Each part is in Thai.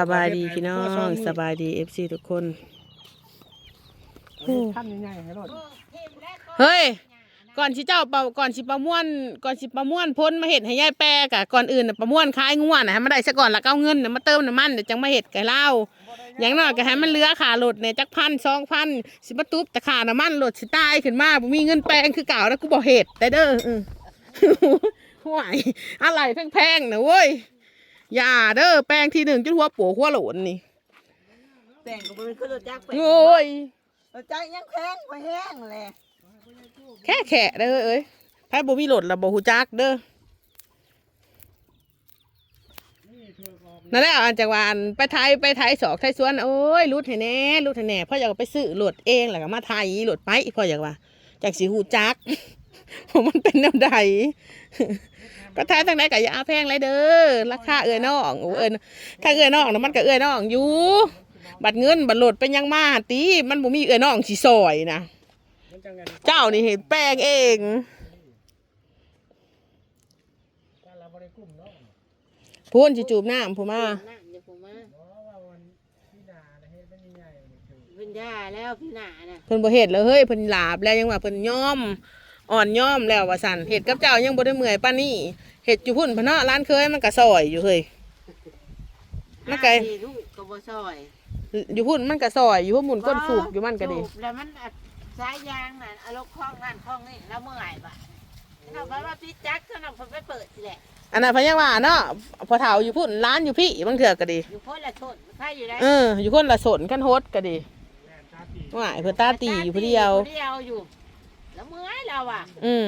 สบายดีพี่น้องสบายดีเอฟซีทุกคนท่านใหญ่ๆให้รถเฮ้ยก่อนสิเจ้าเป่าก่อนสิประมวลก่อนสิประมวลพ้นมาเห็ดให้ยายแปรกะก่อนอื่นน่ะประมวลขายงวน่ะให้มันได้ซะก่อนแล้วก็เอาเงินน่ะมาเติมน้ำมันเดี๋ยวจังมาเห็ดกับเล่าอย่างน้อยก็ให้มันเหลือค่ารถเนี่ยจักพันสองพันสิมาตุ๊บแต่ค่าน้ำมันรถสิตายขึ้นมาบ่มีเงินแปลงคือเก่าแล้วกูบอกเห็ดแต่เด้ออือห่วยอะไรแพงๆนะเว้ย อย่าเด้อแป้งทีหนึ่งจนหัวโปหัวโหลนนี่แต่งก็บ่เป็นคือรถจักรไปโอ้ยรถจักรยังแพงกว่าแห้งเลยแค่แขะเด้อเอ้ยไพ่บ่มีโหลดแล้วบ่ฮู้จักเด้อนั่นแหละอันจากวาอันไปไทยไปไทยสอกไทยสวนโอ้ยรุดให้แหน่รุดให้แหน่พ่ออยากเอาไปซื้อโหลดเองแล้วก็มาไทยโหลดไปพ่ออยากว่าจากสิฮู้จักผมมันเป็นแนวใด ไปไทยทางใดก็อย่าเอาแพงเลยเด้อราคาเอื้อน้องโอ้เอิ้นถ้าเอื้อน้องน่ะมันก็เอื้อน้องอยู่บัตรเงินบัตรโหลดเป็นยังมาตีมันบ่มีเอื้อน้องสิซอยนะมันจังไงเจ้านี่เห็นแป้งเองถ้าเราบ่ได้กุ้มเนาะพูนจิจูบน้ำพูมานั่งเดี๋ยวผมมาเพราะว่าวันที่นาน่ะเฮ็ดมันใหญ่ๆนี่คือเป็นย่าแล้วพี่หนาน่ะเพิ่นบ่เฮ็ดแล้วเฮ้ยเพิ่นหลาบแล้วยังว่าเพิ่นยอม อ่อนยอมแล้วว่าสั่นเฮ็ดกับเจ้ายังบ่ได้เมื่อยปานนี้เฮ็ดอยู่พุ่นพะเนาะร้านเคยมันก็ซอยอยู่เฮ้ยมันไกลหาที่ลูกก็บ่ซอยอยู่พุ่นมันก็ซอยอยู่พุ่นหมุนก้นสูบอยู่มันก็ดีสูบแล้วมันอัดสายยางน่ะเอารถคล้องนั่นคล้องนี่แล้วเมื่อยบ่ะเราไปว่าพี่จักรเขานำผมไปเปิดสิแหละอันนั้นพะยังว่าเนาะพอเฒ่าอยู่พุ่นร้านอยู่พี่บางเทื่อก็ดี อยู่พ้นละชนใครอยู่ได้เอออยู่คนละสนกันโฮดก็ดีแม่นตาตีว่าเพิ่นตาตีอยู่ผู้เดียวผู้เดียวอยู่ แล้วเมื่อยเราอะอืม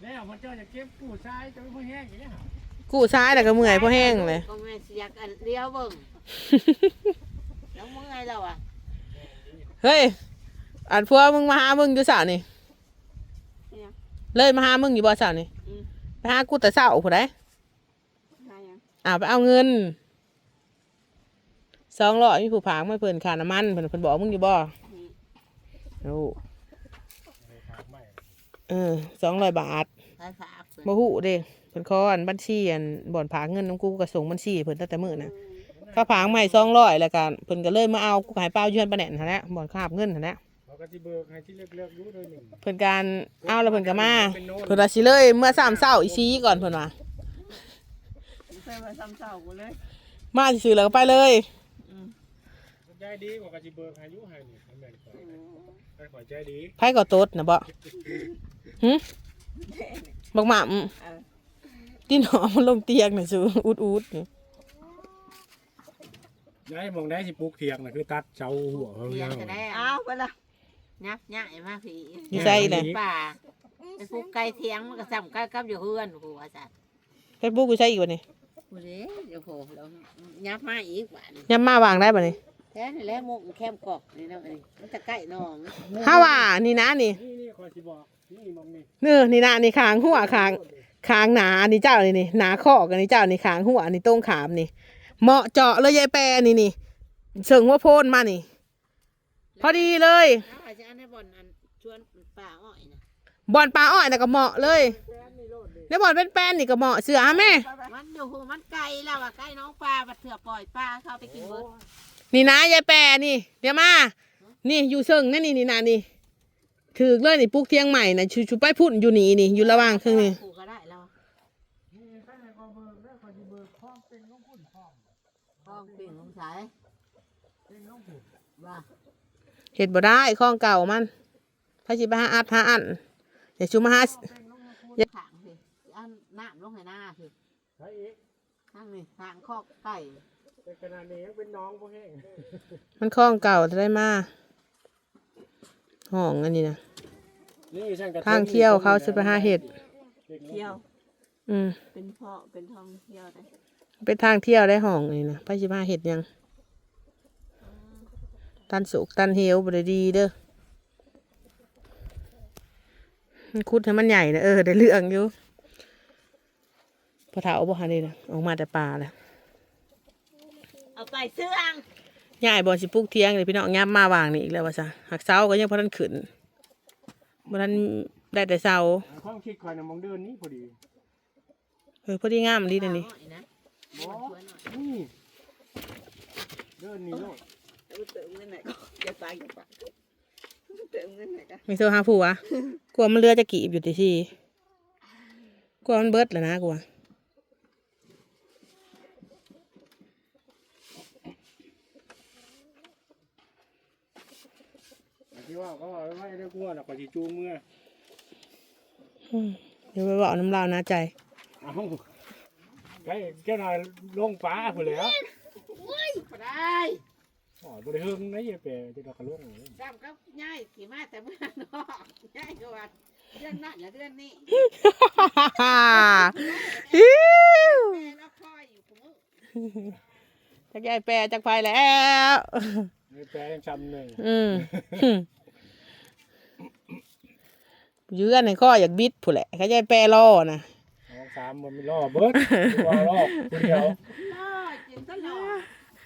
แล้วมันเจ้าจะเก็บกู้ทรายจะไม่ค่อยแห้งอย่างเงี้ยกู้ซ้ายแล้วก็เมื่อยเพราะแห้งเลย ก็แม่นสิอยากอันเดียวเบิ่งแล้วเมื่อยเราอะเฮ้ยอันพวกมึงมาหามึงอยู่สาวนี่เนี่ยเลยมาหามึงอยู่บ่สาวนี่อืมไปหากูแต่เศร้าผู้ใดได้ยัง อ่าไปเอาเงินสองร้อยมีผู้ผางไม่เพิ่นค่าน้ำมันเพิ่นเพิ่นบอกมึงอยู่บ่โอ้เลยถามใหม่ เออสองร้อยบาทไปฝากเพิ่นบ่ฮู้เด้เพิ่นขออันบัญชีอันบ่อนผากเงินน้ำกูก็ส่งบัญชีให้เพิ่นตั้งแต่มื้อน่ะเขาผางมาใหม่สองร้อยแล้วกันเพิ่นก็เลยมาเอากูก็ให้เป้าอยู่เฮือนปานแหน่นหั่นแหละบ่อนคาบเงินหั่นแหละเขาก็สิเบิกให้ที่เลือกๆอยู่โดยหนึ่งเพิ่นการเอาแล้วเพิ่นก็มาเพิ่นว่าสิเลยเมื่อสามเช้าอีซีก่อนเพิ่นว่าเคยมาซ้ำเศร้ากูเลยมาสิซื้อแล้วก็ไปเลย ใจดีกว่าก็สิเบิกให้อยู่ให้นี่แม่นข่อยให้ข่อยใจดีไผก็ตดนะบ่ หึบักหม่ำที่หนอมันลงเตียงน่ะสูอุดอุดนี่ยายมองได้สิปลูกเถียงน่ะคือตัดเสาหัวเขาเรียเงานก็ได้เอาไปละยับยั้งมาพี่อยู่ใส่เลยป่าไปปลูกไก่เทียงมันก็ซ้ำไก่กับอยู่เฮือนกูว่าจัดเฟซบุ๊กกูใช้อีกบ่นี่กูเด้เดี๋ยวโหแล้วยับมาอีกว่านี่ยามมาวางได้บ่นี่แท้นี่แหละมุกแคมกอกนี่นะอันนี้มันจะใกล้หนองถ้าว่านี่นะนี่นี่นี่ข่อยสิบอกนี่มองนี่ เนื้อนี่นะนี่คางหัวคางคางหนาอันนี้เจ้านี่นี่หนาข้อกันนี่เจ้านี่คางหัวอันนี้ตรงขามนี่ เหมาะเจาะเลยยายแปรนี่นี่เชิงว่าโพนมานี่ พอดีเลยเอาอาจจะอันในบ่อนอันชวนป่าอ้อยนะบอนปลาอ้อยน่ะก็เหมาะเลยในบอนเป็นแป้นนี่ก็เหมาะเสือแม่มันอยู่หูมันไกลแล้วอะใกล้น้องปลาบัดเถื่อปล่อยปลาเข้าไปกินเบิดนี่นะยายแปรนี่ เดี๋ยวมา นี่อยู่เชิงนั่นนี่นี่นะนี่ ถือเลยนี่ปลูกเทียงใหม่นะชูชูไปพุ่นอยู่นี่นี่อยู่ระหว่างเครื่องนี่ปลูกก็ได้แล้วนี่ถ้าให้ข่อยเบิกแล้วข่อยสิเบิกพร้อมเป็นของคุณพร้อมห้องปิ่งของสายเป็นของคุณว่าเห็ดบ่ได้ข้องเก่ามันพระชิบหาอัดหาอันเดี๋ยวชูมาหาขางสิอันน้ำลงให้หน้าสิใช่อีกข้างนี่ทางคอกไก่แต่ขนาดนี้ยังเป็นน้องบ่แห้งมันข้องเก่าจะได้มา ห้องอันนี้นะนี่ช่างกระทางเที่ยวเขาสิไปหาเห็ดเที่ยว อืมเป็นเพาะเป็นท่องเที่ยวได้เป็นทางเที่ยวได้ห้องนี่นะพระชิบหาเห็ดยังตันสุกตันเหียวบไดดีเด้อมันคุดให้มันใหญ่นะเออได้เรื่องอยู่พอเท้าบ่ฮันนี่นะออกมาแต่ป่าแหละเอาไปเสื้อง ใหญ่บ่สิปลูกเทียงเลยพี่น้องย้ำมาวางนี่อีกแล้วว่าซะหักเสาก็ยังพอทันขึ้นบ่ทันได้แต่เสาความคิดข่อยน่ะมองเดินนี้พอดีเออพอดีงามดีนะนี่ปลาอ้อยนะบ่ชวนหน่อยนี่เดินนี่โน่นเติมเงินไหนก็อย่าตายอย่าปากเติมเงินไหนก็ไม่โทรหาผัวกลัวมันเรือจะกีบอยู่ติที่กลัวมันเบิดแหล้วนะกลัว ที่ว่าก็ว่าไม่ได้กลัวหรอกกว่าสิจูงเมื่ออืมเดี๋ยวไปบอกน้ำลาวนะใจ เอ้าใกล้เจ้านายลงป้าพุ่นแล้วบ่ได้อ๋อบริเฮงนะเยเปจะดอกกระลงจำก็ง่ายขี่มาแต่เมื่อนอกง่ายกว่าเรื่องนั้นอย่าเรื่องนี้อิ๊วแม่แล้วคอยอยู่คุณมือจักยายแปรจักไฟแล้วมีแปลยังจำหนึ่ง อืม ยื้อในข้ออยากบิดผู้นแหละเขายายแปรล่อนะสองสามมันไม่ล่อเบิร์ดว่ารอบคนเดียวล่อกินตลอด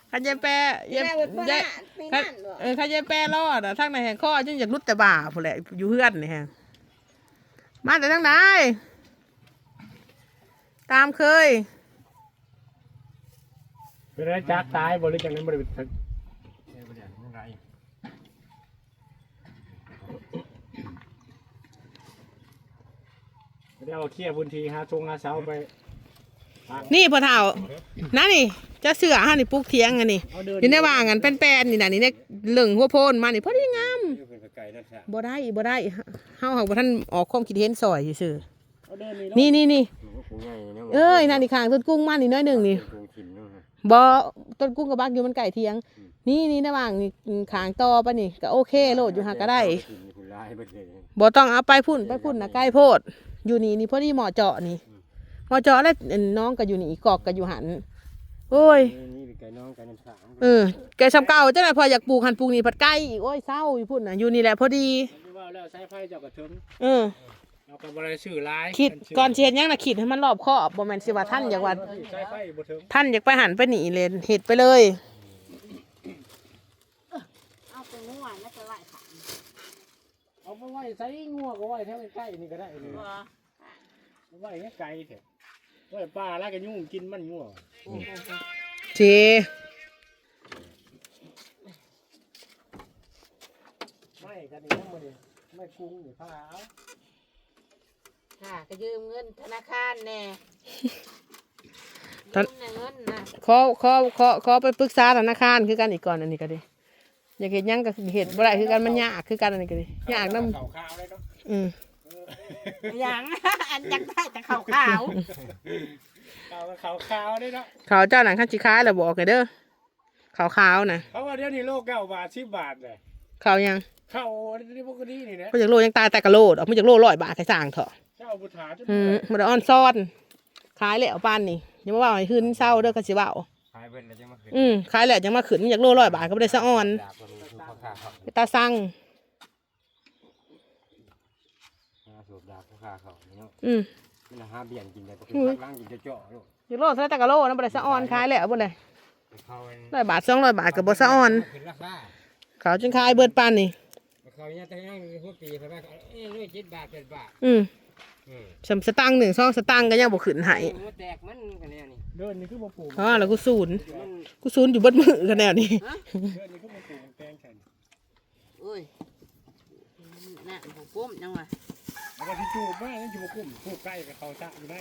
เขายายแปรยายแม่เป็นป้ายายปีเขานั่นเหรอเออเขายายแปรล่อนะทั้งในแห่งข้อจนอยากรุดแต่บ่าผู้นแหละอยู่เฮือนนี่ฮะมาแต่ทั้งไหนตามเคยเป็นไรจักตายบริจังนั้นบริเป็นเนี่ยบริเป็นไร ไม่ได้เอาเคลียร์พื้นที่หาชงหาเสาไปนี่พ่อเฒ่านั่นนี่เจะเสือฮะนี่ปลูกเทียงอันนี่เอาเดินอยู่ในว่างอันเป็นแปลนๆนี่นะนี่เนี่ยเหลึงหัวโพนมานี่พอดีงามไก่นั่นแหละบ่ได้บ่ได้เฮาหักบ่ทันออกความคิดเห็นซอยซื่อเอาเดินๆนี่นี่นี่เอ้ยนั่นนี่ข้างต้นกุ้งมานี่น้อยหนึงนี่บ่ต้นกุ้งกับบักอยู่มันไก่เทียง นี่นี่ในว่างนี่ข้างต่อปะนี่ก็โอเคโลดอยู่หักก็ได้บ่ต้องเอาไปพุ่นไปพุ่นน่ะใกล้โพด อยู่นี่นี่พอดีหมอเจาะนี่หมอเจาะแล้วน้องก็อยู่นี่กอกก็อยู่หันโอ้ยนี่เป็นไก่น้องไก่น้ำสางเออแกชำเก่าจังได๋พออยากปลูกหันปลูกนี่ผัดไก่อีกโอ้ยเศร้าอยู่พุ่นน่ะอยู่นี่แหละพอดีที่ว่าแล้วใช้ไฟเจ้ากระเทิงเออเอากับบริชื่อร้ายคิดก่อนสิเฮ็ดหยังน่ะคิดให้มันรอบคอบบ่แม่นสิว่าท่านอยากว่าใช้ไฟบ่เทิงท่านอยากไปหันไปหนีเลยเฮ็ดไปเลย เอาไปนวดแล้วจะไหว้ขา เอา ไปไว้ใส่งัวก็ไว้แถวใกล้ๆนี่ก็ได้นี่บ่ไว้เงี้ยไก่เถอะไว้ปลาแล้วก็ยุ่งกินมันงัวเจไม่กันนี่ยังมันไม่กุ้งนี่ผ้าเอาค่ะก็ยืมเงินธนาคารแน่ตอนยืมน่ะเงินนะขอขอขอขอไปปรึกษาธนาคารคือกันอีกก่อนอันนี้ก็ดิ อยากเฮ็ดหยังก็เฮ็ดบ่ได้คือกันมันยากคือกันอันนี้ก็ดิยากนำเข่าข้าวได้เนาะอืมอย่างอันอยากได้แต่ขาวขาวเข่าก็เข่าข้าวได้เนาะเขาเจ้าหนังคันสิขายแล้วบอกให้เด้อขาวๆน่ะเพราะว่าเดี๋ยวนี้โลเก้าบาทสิบบาทเลยขาวยังเข้าที่พวกนี้นี่นะบ่อยากโลยังตายแต่กะโลดออกมาจากโล100บาทให้สร้างเถอะเจ้าบุตรจนอืมบ่ได้อ่อนซ่อนขายแล้วปานนี่อย่ามาว่าให้คืนเศร้าเด้อก็สิเว้า ขายเบิ้ลแล้วจะมาขึ้นอืมขายแล้วจังมาขึ้นอยากโล100บาทก็บ่ได้สะอ่อนดาบคนนี้คือพ่อค้าเขาไปตาสั่งหาสูบดาบพ่อค้าเขาเนาะอืมมันหาเบียนกินได้ก็คืออุ้ยพักล้างกินจะเจาะลูกอยากโลใส่แต่กะโลนะบ่ได้สะอ่อนขายแล้วบ่ได้ไปเข้าเป็นร้อยบาทสองร้อยบาทกับบ่สะอ่อน ขึ้นราคาเขาจนขายเบิดปานนี่ไปเข้าเนี่ยแต่ยังมีพวกปีเพราะว่าเอ้ยด้วยเจ็ดบาทเจ็ดบาท อืมอืม สำสตังค์หนึ่งสองสตังค์ก็ยังบ่ขึ้นให้หัวแตกมันกันแนวนี้เดินนี่คือมาปลูกอ๋อแล้วกูศูนย์มันกูศูนย์อยู่เบิดมือกันแนวนี้เดินนี่คือมาปลูกแตงแข็งโอ้ยน่ะผมก้มจังวะแล้วก็ที่จูบแม่นี่จูบกุ้มปลูกใกล้กับเขาชะอยู่ได้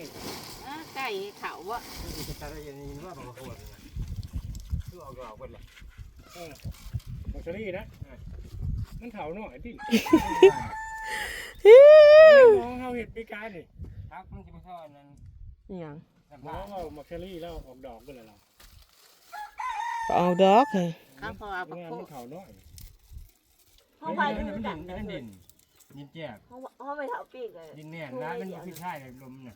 อ้าไก่เขาวะมันจะตายอย่างนี้ว่าบางคนคือเอาดอกเบิ้ลเลยเออมักซรี่นะอะมันเถาหน่อยที่ น้องเขาเห็ดปีกายนี่พักมันจะมาซ่อนนั้นอหยังสัมน้ภาองษณ์เอามักซรี่แล้วออกดอกกันเลยเราก็เอาดอกเฮ้ยข้าวพอเอาปลางานโคมันเถาหน่อยเขาไปมันดูดิดันงมันดินดินแจกเขาเขาไปเถาปีกเลยดินแน่นร้านมันขึ้นช่ายเลยลมน่ะ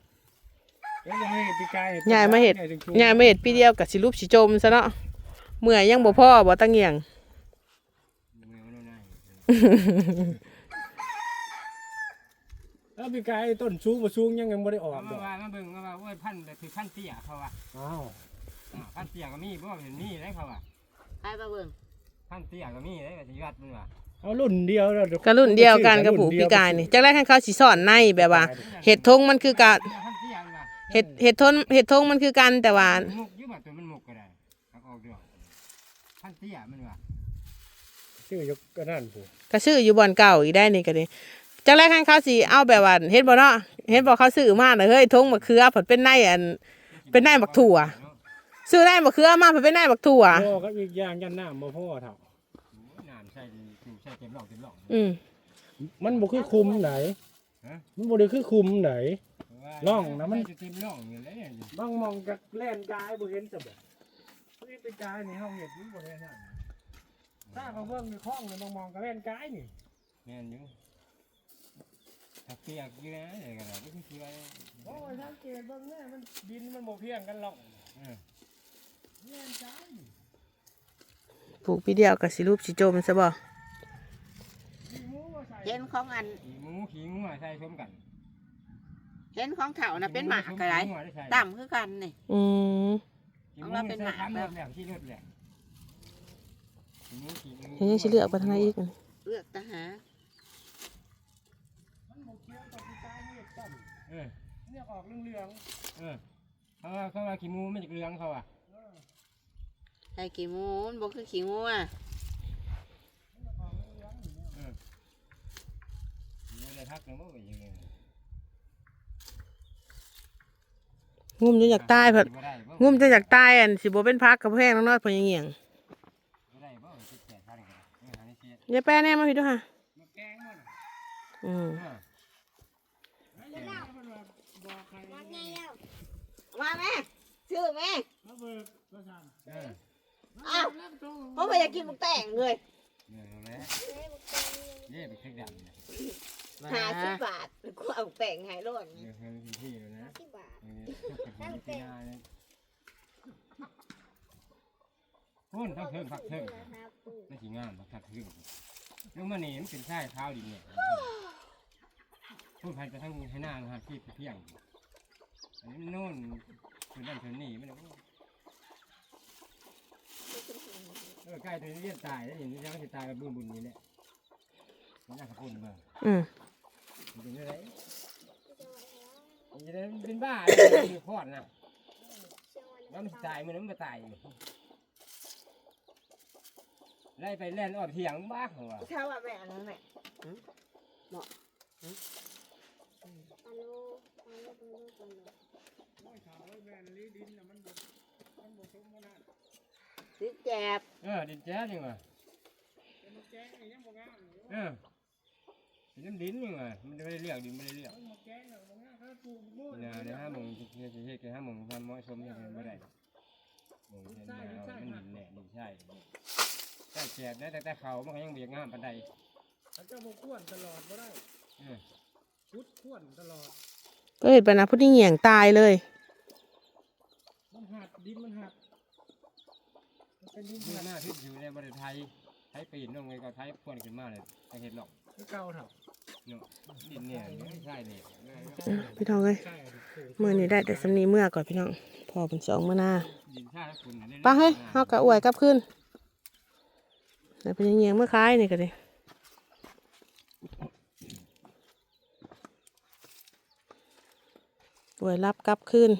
แล้วยังให้เห็ดปีกายยายมาเฮ็ดยายมาเฮ็ดปีเดียวกับสิรูปสิจมซะเนาะเมื่อยยังบ่พอบ่ตั้งเหียงมือมันน่า แล้วปีกายต้นสูงมาสูงยังยังไม่ได้ออกเอาดมาอกว่ามาเบิ่งมาว่าโอ้ยพันแบบคือพันเตี้ยเขาว่าอ้าวอ่าพันเตี้ยก็มีเพราะว่าเห็นมีได้เขาว่าใครมาเบิ่งพันเตี้ยก็มีได้ก็สิวัดมันว่าเอารุ่นเดียวแล้วก็รุ่นเดียวกันกับผูปีกายนี่จักแรกให้เขาสิสอนในแบบว่าเห็ดทงมันคือการพันเตี้ยมันว่าเห็ดเห็ดทนเห็ดทงมันคือกันแต่ว่ามุกอยืมตัวมันมุกก็ได้เอาออกอกดอกพันเตี้ยมันว่ะชื่อยกกระนั่นผู้ก็ซื้ออยู่บ่อนเก่าอีกได้นี่ก็ดี จักแรกคันเขาสิเอาแบบว่าเฮ็ดบ่เนาะเฮ็ดบ่เขาซื้อมาน่ะเฮ้ยทงมะเขือผลเป็นในอัน เป็นนายบักถั่ว ซื้อได้มะเขือมาผลเป็นในบักถั่ว พ่อก็อีกอย่างยันน้ำบ่พ่อเท่าน้ำใส่ดีถูกใส่เต็มหลอกเต็มหลอก อืมมันบ่คือคุมไหนฮะ มันบ่ได้คือคุมไหน ร่องนะมันใส่เต็มร่องอยู่เลยเนี่ยบางมองจากแล่นกายบ่เห็นซะบ่นี่เป็นกายนี่เฮาเห็นมันบ่ได้นั่นถ้าเขาเบิ่งในคลองนี่บางมองก็แล่นกายนี่แม่นอยู่ ถ้าเปียกอยู่นะเดี๋ยวกันนะไม่ใช่คือว่าโอ้ยสังเกตเบิ่งแน่มันดินมันบ่เพียงกันหรอกเออแล่นกายปลูกพี่เดียวก็สิรูปสิโจมซะบ่มีหมูมาใส่เห็นของอันขี้หมูขี้งูใส่ชมกันเห็นของเถ่านะเป็นหมากอะไรขี้งูได้ใส่ต่ำคือกันนี่ อืมขี้หมูเป็นหมาแบบ แบบที่รถแหละขี้หมูขี้งูเฮ็ดยังสิเลือกไปทางไหนอีกอัน เลือกทหาร มันบ่เคี้ยวกับที่กายนี่ต้น เออเนี่ยออกเหลืองเออเขาว่าเขาว่าขี้หมูไม่จะเลี้ยงเขาอะไอ้กี่มูนบ่คือขี้งัวงูเลยทักเลยว่าเป็นยังไงงุ่มจนอยากตายเพิ่นบ่ได้บ่งุ่มจนอยากตายอันสิบ่เป็นพักกับแพงน้องนอดเพิ่นยังเหี่ยงบ่ได้บ่ติดแก่ท่านกันนี่หานี่เสียอย่าแป้แน่มาพี่ดูค่ะๆมาแกงมันอืม เออ ไม่ได้มันว่าบอกใคร มาแม่ชื่อแม่มาเบิกประชานเอออ้าวเพราะว่าอยากกินหมุกแต่งเลยเนี่ยเอาแล้วเย่ไปคลิกดังเนี่ยหาสิบบาทกูเอาแต่งให้ร่นเดี๋ยวให้มันที่เลยนะสิบบาทเออจบกับที่นาเนี่ยพุ่นทั้งเทิงพักเทิงไม่สิงามพักเทิงลงมานี่มันเป็นทรายเท้าดินเนี่ยพูดไปจะทั้งให้นางหาที่เพียง อันนี้มันโน่นคือนั่นคือนี่มันเออใกล้ตัวนี้เรียนตายแล้วเห็นที่ยังสิตายกับบุญบุญนี่แหละมันน่าขับปุ่นเบิ่งอืมมันเป็นอะไรมันจะได้เป็นบ้าเลยมีพอดนะแล้วมันตายมันมันมาตายไล่ไปเล่นออดเถียงบ้าเหรอถ้าว่าแม่อันนั้นแม่ ไม่ขาวไว้แม่นลีดินน่ะมันบ่มันบ่สมบูรณ์สิแจบเออดินแจ๊ดยังไงเป็นมาแกงนี่ยังบ่งามอยู่เออดินดินยังไงมันไม่ได้เลือกดินไม่ได้เลือกเอามาแกงน่ะบ่งามเขาปลูกโม่นะเดี๋ยวห้าโมงจะจะเฮ็ดกันห้าโมงทำเหมาะสมยังไงไม่ได้โมงเย็นมาเอามันดินแหละดินใช่ใช่แจกได้แต่แต่เขามันก็ยังเบียกงามปันใดเขาเจ้าบ่ควรตลอดบ่ได้เออชุดควรตลอด ก็เห็นไปนะผู้ที่เหี่ยงตายเลยมันหัก ดินมันหักมันเป็นดินยืหันกหน้าที่อยู่ในประเทศไทยไทยปีนลงไปก็ไทยพวนขึ้นมาเลยจะเห็นหรอกคือเก่าเถอะเนาะดินเนี่ยไม่ใช่เนี่ยอืมพี่น้องเอ้ยใช่มื้อนี้ได้แต่สำนีเมื่อก่อนพี่น้องพอเป็นสองมื้อหน้าดินชาติคุณไป้าเฮ้ยเฮากะอวยกลับขึ้นแล้วเป็นยังเงียงเมื่อคล้ายนี่ก็ดิอวยรับกลับขึ้น